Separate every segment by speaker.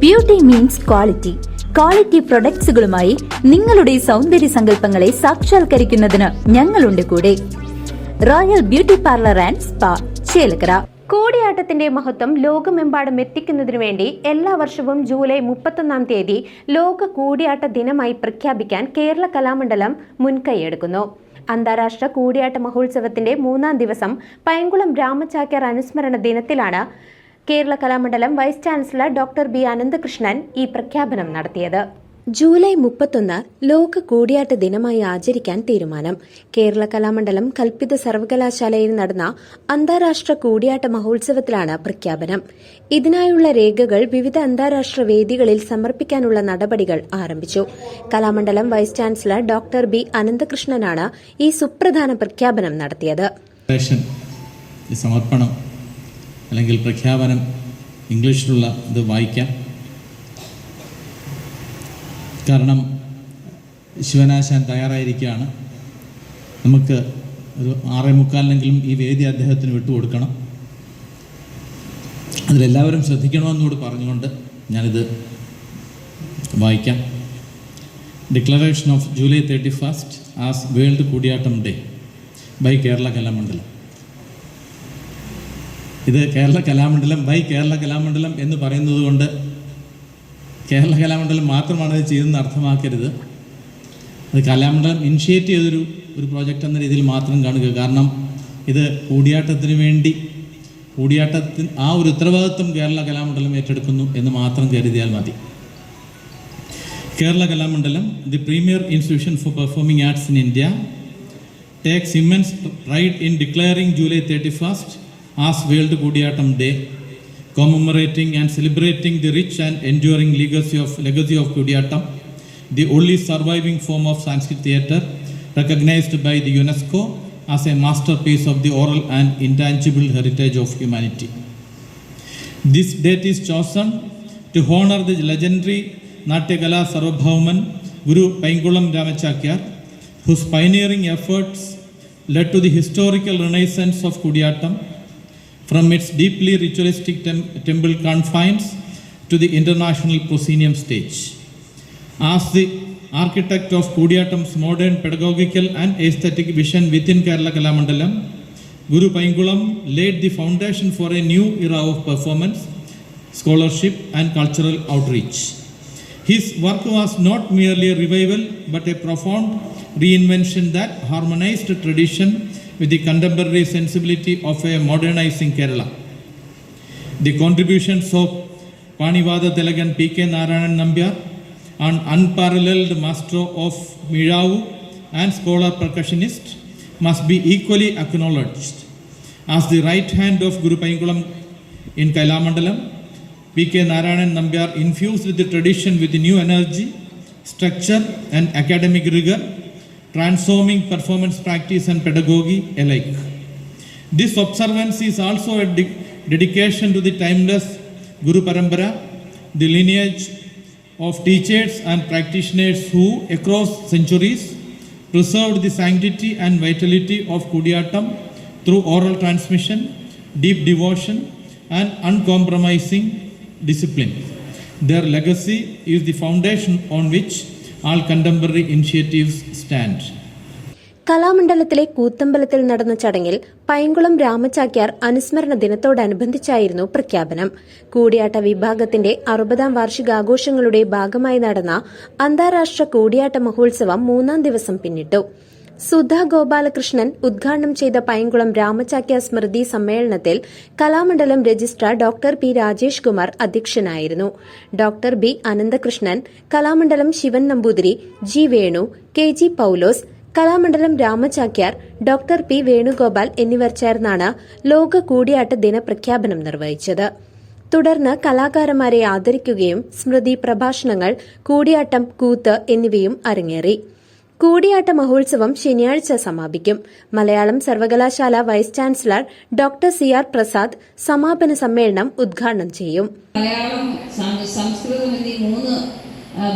Speaker 1: Beauty means quality quality പ്രൊഡക്ട്സുകളുമായി നിങ്ങളുടെ സൗന്ദര്യ സങ്കല്പങ്ങളെ സാക്ഷാത്കരിക്കുന്നതിന് ഞങ്ങളുണ്ട് കൂടെ. Royal beauty parlour and spa Chelakkara.
Speaker 2: കൂടിയാട്ടത്തിന്റെ മഹത്വം ലോകമെമ്പാടും എത്തിക്കുന്നതിനു വേണ്ടി എല്ലാ വർഷവും ജൂലൈ മുപ്പത്തൊന്നാം തീയതി ലോക കൂടിയാട്ട ദിനമായി പ്രഖ്യാപിക്കാൻ കേരള കലാമണ്ഡലം മുൻകൈയെടുക്കുന്നു അന്താരാഷ്ട്ര കൂടിയാട്ട മഹോത്സവത്തിന്റെ മൂന്നാം ദിവസം പൈങ്കുളം രാമചാക്യാർ അനുസ്മരണ ദിനത്തിലാണ് Kerala Kalamandalam vice chancellor doctor B Ananthakrishnan ഈ പ്രഖ്യാപനം നടത്തിയത്. ജൂലൈ മുപ്പത്തൊന്ന് ലോക കൂടിയാട്ട ദിനമായി ആചരിക്കാൻ തീരുമാനം. കേരള കലാമണ്ഡലം കൽപ്പിത സർവകലാശാലയിൽ നടന്ന അന്താരാഷ്ട്ര കൂടിയാട്ട മഹോത്സവത്തിലാണ് പ്രഖ്യാപനം. ഇതിനായുള്ള രേഖകൾ വിവിധ അന്താരാഷ്ട്ര വേദികളിൽ സമർപ്പിക്കാനുള്ള നടപടികൾ ആരംഭിച്ചു. Kalamandalam vice chancellor doctor B അനന്തകൃഷ്ണനാണ് ഈ സുപ്രധാന പ്രഖ്യാപനം നടത്തിയത്.
Speaker 3: സമർപ്പണം അല്ലെങ്കിൽ പ്രഖ്യാപനം ഇംഗ്ലീഷിലുള്ള ഇത് വായിക്കാം. കാരണം ശിവനാശാൻ തയ്യാറായിരിക്കുകയാണ്. നമുക്ക് ഒരു ആറേ മുക്കാലിനെങ്കിലും ഈ വേദി അദ്ദേഹത്തിന് വിട്ടുകൊടുക്കണം. അതിലെല്ലാവരും ശ്രദ്ധിക്കണമെന്നോട് പറഞ്ഞുകൊണ്ട് ഞാനിത് വായിക്കാം. Declaration of July thirty first as world Koodiyattam day by Kerala Kalamandalam ഇത് കേരള കലാമണ്ഡലം ബൈ കേരള കലാമണ്ഡലം എന്ന് പറയുന്നത് കൊണ്ട് കേരള കലാമണ്ഡലം മാത്രമാണ് ഇത് ചെയ്തതെന്ന് അർത്ഥമാക്കരുത്. അത് കലാമണ്ഡലം ഇനിഷ്യേറ്റ് ചെയ്തൊരു ഒരു പ്രോജക്റ്റ് എന്ന രീതിയിൽ മാത്രം കാണുക. കാരണം ഇത് കൂടിയാട്ടത്തിന് വേണ്ടി കൂടിയാട്ടത്തിന് ആ ഒരു ഉത്തരവാദിത്വം കേരള കലാമണ്ഡലം ഏറ്റെടുക്കുന്നു എന്ന് മാത്രം കരുതിയാൽ മതി. Kerala Kalamandalam the premier institution for performing arts in India takes immense right in declaring July thirty 31st as World Kudiyatam Day, commemorating and celebrating the rich and enduring legacy of legacy of Kudiyatam, the only surviving form of Sanskrit theatre recognized by the UNESCO as a masterpiece of the oral and intangible heritage of humanity. This date is chosen to honor the legendary Natyagala Sarvabhauman Guru Paingulam Ramachakyar, whose pioneering efforts led to the historical renaissance of Kudiyattam from its deeply ritualistic tem- temple confines to the international proscenium stage. As the architect of Kudiyattam's modern pedagogical and aesthetic vision within Kerala Kalamandalam, Guru Paingulam laid the foundation for a new era of performance, scholarship, and cultural outreach. His work was not merely a revival but a profound reinvention that harmonized tradition with the contemporary sensibility of a modernizing Kerala. The contributions of Panivada Telagan P.K. Narayanan Nambyar, an unparalleled master of Miravu and scholar percussionist, must be equally acknowledged. As the right hand of Guru Painkulam in Kailamandalam, P.K. Narayanan Nambyar infused the tradition with new energy, structure, and academic rigor, transforming performance practice and pedagogy alike. This observance is also a de- dedication to the timeless Guru Parampara, the lineage of teachers and practitioners who, across centuries, preserved the sanctity and vitality of Kudiyatam through oral transmission, deep devotion, and uncompromising discipline. Their legacy is the foundation on which contemporary initiatives stand
Speaker 2: കലാമണ്ഡലത്തിലെ കൂത്തമ്പലത്തിൽ നടന്ന ചടങ്ങിൽ പൈങ്കുളം രാമചാക്യാർ അനുസ്മരണ ദിനത്തോടനുബന്ധിച്ചായിരുന്നു പ്രഖ്യാപനം. കൂടിയാട്ട വിഭാഗത്തിന്റെ അറുപതാം വാർഷികാഘോഷങ്ങളുടെ ഭാഗമായി നടന്ന അന്താരാഷ്ട്ര കൂടിയാട്ട മഹോത്സവം മൂന്നാം ദിവസം പിന്നിട്ടു. സുധ ഗോപാലകൃഷ്ണൻ ഉദ്ഘാടനം ചെയ്ത പൈങ്കുളം രാമചാക്യ സ്മൃതി സമ്മേളനത്തിൽ Kalamandalam registrar doctor P Rajesh Kumar അധ്യക്ഷനായിരുന്നു. Doctor B Ananthakrishnan Kalamandalam Shivan Namboothiri G Venu K G Paulose Kalamandalam Ramachakyar doctor P Venugopal എന്നിവർ ചേർന്നാണ് ലോക കൂടിയാട്ട ദിന പ്രഖ്യാപനം നിർവഹിച്ചത്. തുടർന്ന് കലാകാരന്മാരെ ആദരിക്കുകയും സ്മൃതി പ്രഭാഷണങ്ങൾ കൂടിയാട്ടം കൂത്ത് എന്നിവയും അരങ്ങേറി. കൂടിയാട്ട മഹോത്സവം ശനിയാഴ്ച സമാപിക്കും. മലയാളം സർവകലാശാല vice chancellor doctor C R Prasad സമാപന സമ്മേളനം ഉദ്ഘാടനം ചെയ്യും.
Speaker 4: മലയാളം സംസ്കൃതം എന്നീ മൂന്ന്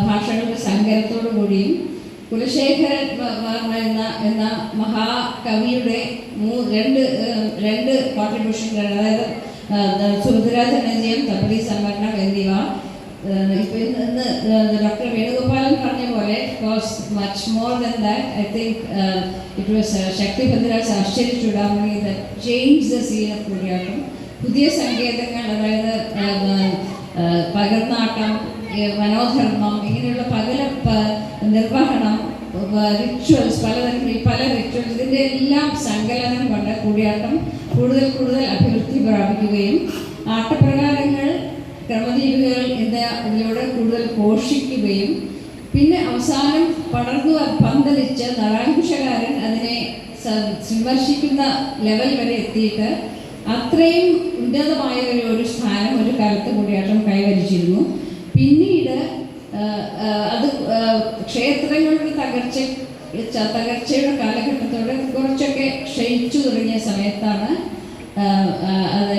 Speaker 4: ഭാഷകളുടെ സങ്കരത്തോടു കൂടിയും കുലശേഖരൻ എന്ന എന്ന മഹാകവിയുടെ രണ്ട് രണ്ട് കോൺട്രിബ്യൂഷനുകൾ അതായത് സുഹൃദരാജനജയം തപ്പടി സംവരണം എന്നിവ ഇപ്പൊ ഇന്ന് ഡോക്ടർ വേണുഗോപാലൻ പറഞ്ഞ പോലെ cause much more than that I think it was Shakti Bhadra's Ashcharya Choodamani change the scene of Koodiyattam പുതിയ സങ്കേതങ്ങൾ അതായത് പകർന്നാട്ടം മനോധർമ്മം ഇങ്ങനെയുള്ള പകല നിർവഹണം റിച്വൽസ് പലതരം പല റിച്വൽസ് ഇതിന്റെ എല്ലാം സങ്കലനം കൊണ്ട് കൂടിയാട്ടം കൂടുതൽ കൂടുതൽ അഭിവൃദ്ധി പ്രാപിക്കുകയും ആട്ടപ്രകാരങ്ങൾ ക്രമദീപികൾ എന്ന ഇതിലൂടെ കൂടുതൽ പോഷിക്കുകയും പിന്നെ അവസാനം പടർന്നു പന്തലിച്ച് നടാങ്കുശകാരൻ അതിനെ സന്ദർശിക്കുന്ന ലെവൽ വരെ എത്തിയിട്ട് അത്രയും ഉന്നതമായ ഒരു ഒരു സ്ഥാനം ഒരു കാലത്ത് കൂടിയാട്ടം കൈവരിച്ചിരുന്നു. പിന്നീട് അത് ക്ഷേത്രങ്ങളുടെ തകർച്ച തകർച്ചയുടെ കാലഘട്ടത്തോടെ കുറച്ചൊക്കെ ക്ഷയിച്ചു തുടങ്ങിയ സമയത്താണ് അത്